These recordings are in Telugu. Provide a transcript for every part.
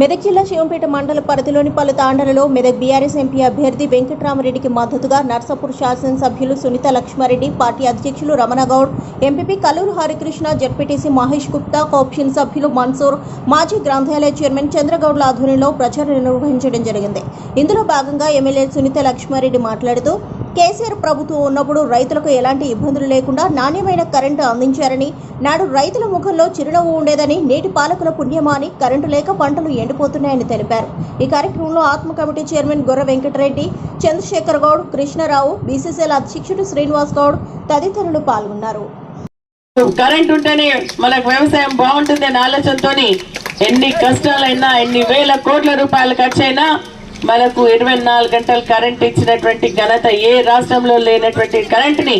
మెదక్ జిల్లా శివంపేట మండల పరిధిలోని పలు తాండలలో మెదక్ బీఆర్ఎస్ ఎంపీ అభ్యర్థి వెంకట్రామరెడ్డికి మద్దతుగా నర్సాపూర్ శాసనసభ్యులు సునీత లక్ష్మారెడ్డి పార్టీ అధ్యక్షులు Ramanagoud MPP Kalluru Harikrishna ZPTC Mahesh Gupta co option సభ్యులు మన్సూర్ మాజీ గ్రంథాలయ చైర్మన్ చంద్రగౌడ్ల ఆధ్వర్యంలో ప్రచారం నిర్వహించడం జరిగింది. ఇందులో భాగంగా ఎమ్మెల్యే సునీత లక్ష్మారెడ్డి మాట్లాడుతూ కేసీఆర్ ప్రభుత్వం ఉన్నప్పుడు రైతులకు ఎలాంటి ఇబ్బందులు లేకుండా నాణ్యమైన కరెంటు అందించారని నాడు రైతుల ముఖంలో చిరునవ్వు ఉండేదని నేటి పాలకుల పుణ్యమా అని కరెంటు లేక పంటలు ఎండిపోతున్నాయని తెలిపారు. ఈ కార్యక్రమంలో ATMA committee chairman Gorra Venkatareddy Chandrashekar Goud Krishnarao BCCL అధ్యక్షుడు శ్రీనివాస్ గౌడ్ తదితరులు పాల్గొన్నారు. కరెంట్ ఉంటేనే మనకు వ్యవసాయం బాగుంటుంది అనే ఆలోచనతో ఎన్ని కష్టాలైనా ఎన్ని వేల కోట్ల రూపాయలు ఖర్చు అయినా మనకు ఇరవై నాలుగు గంటలు కరెంట్ ఇచ్చినటువంటి ఘనత ఏ రాష్ట్రంలో లేనటువంటి కరెంట్ని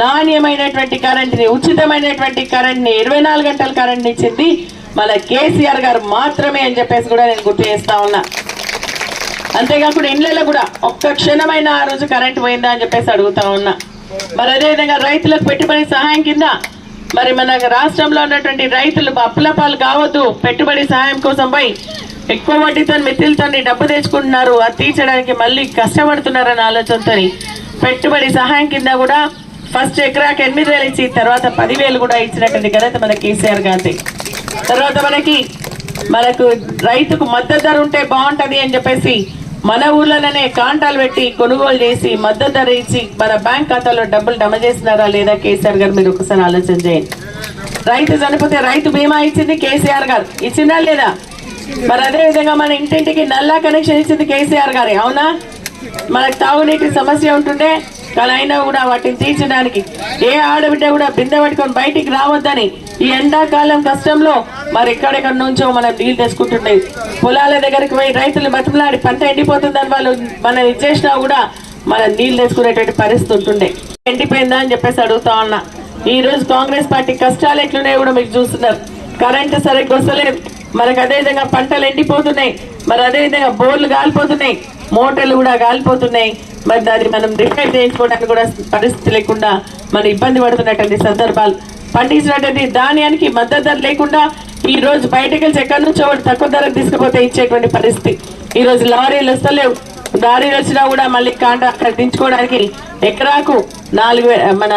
నాణ్యమైనటువంటి కరెంట్ని ఉచితమైనటువంటి కరెంట్ని ఇరవై నాలుగు గంటల కరెంట్ ఇచ్చింది మన కేసీఆర్ గారు మాత్రమే అని చెప్పేసి కూడా నేను గుర్తు చేస్తా ఉన్నా. అంతేకాకుండా ఇండ్లలో కూడా ఒక్క క్షణమైన ఆ రోజు కరెంట్ పోయిందా అని చెప్పేసి అడుగుతా ఉన్నా. మరి అదేవిధంగా రైతులకు పెట్టుబడి సహాయం కింద మరి మన రాష్ట్రంలో ఉన్నటువంటి రైతులు అప్పుల పాలు కావద్దు పెట్టుబడి సహాయం కోసం పోయి ఎక్కువ వడ్డీతో మిత్రులతో డబ్బు తెచ్చుకుంటున్నారు. అది తీర్చడానికి మళ్ళీ కష్టపడుతున్నారన్న ఆలోచనతో పెట్టుబడి సహాయం కింద కూడా ఫస్ట్ ఎకరాకి ఎనిమిది వేలు ఇచ్చి తర్వాత పదివేలు కూడా ఇచ్చినటువంటి ఘనత మన కేసీఆర్ గారి తర్వాత మనకి మనకు రైతుకు మద్దతు ధర ఉంటే బాగుంటది అని చెప్పేసి మన ఊర్లోనే కాంటాలు పెట్టి కొనుగోలు చేసి మద్దతు ధర ఇచ్చి మన బ్యాంక్ ఖాతాలో డబ్బులు జమ చేసినారా లేదా కేసీఆర్ గారు మీరు ఒకసారి ఆలోచన చేయండి. రైతు చనిపోతే రైతు బీమా ఇచ్చింది కేసీఆర్ గారు. ఇచ్చిందా లేదా? మరి అదే విధంగా మన ఇంటింటికి నల్లా కనెక్షన్ ఇచ్చింది కేసీఆర్ గారి అవునా? మనకు తాగునీటి సమస్య ఉంటుండే కానీ అయినా కూడా వాటిని తీర్చడానికి ఏ ఆడబిడ్డ కూడా బిందె పట్టుకొని బయటికి రావద్దని ఈ ఎండాకాలం కష్టంలో మరి ఎక్కడెక్కడ నుంచో మనం నీళ్ళు తెచ్చుకుంటుండే. పొలాల దగ్గరికి పోయి రైతులు బతుకులాడి పంట ఎండిపోతుందని వాళ్ళు మనం ఇచ్చేసినా కూడా మనం నీళ్ళు తెచ్చుకునేటువంటి పరిస్థితి ఉంటుండే. ఎండిపోయిందా అని చెప్పేసి అడుగుతా ఉన్నా. ఈ రోజు కాంగ్రెస్ పార్టీ కష్టాలు ఎట్లున్నాయో కూడా మీకు చూస్తున్నారు. కరెంటు సరిగ్గా వస్తలేదు. మనకు అదే విధంగా పంటలు ఎండిపోతున్నాయి. మరి అదేవిధంగా బోర్లు కాలిపోతున్నాయి మోటార్లు కూడా కాలిపోతున్నాయి మరి దాన్ని మనం రిపేర్ చేయించుకోవడానికి కూడా పరిస్థితి లేకుండా మనం ఇబ్బంది పడుతున్నటువంటి సందర్భాలు పండించినటువంటి ధాన్యానికి మద్దతు ధర లేకుండా ఈ రోజు బయటకు వెళ్ళి ఎక్కడి నుంచో తక్కువ ధరకు తీసుకుపోతే ఇచ్చేటువంటి పరిస్థితి. ఈ రోజు లారీలు వస్తలేవు. లారీలు వచ్చినా కూడా మళ్ళీ కాంట దించుకోవడానికి ఎకరాకు నాలుగు మన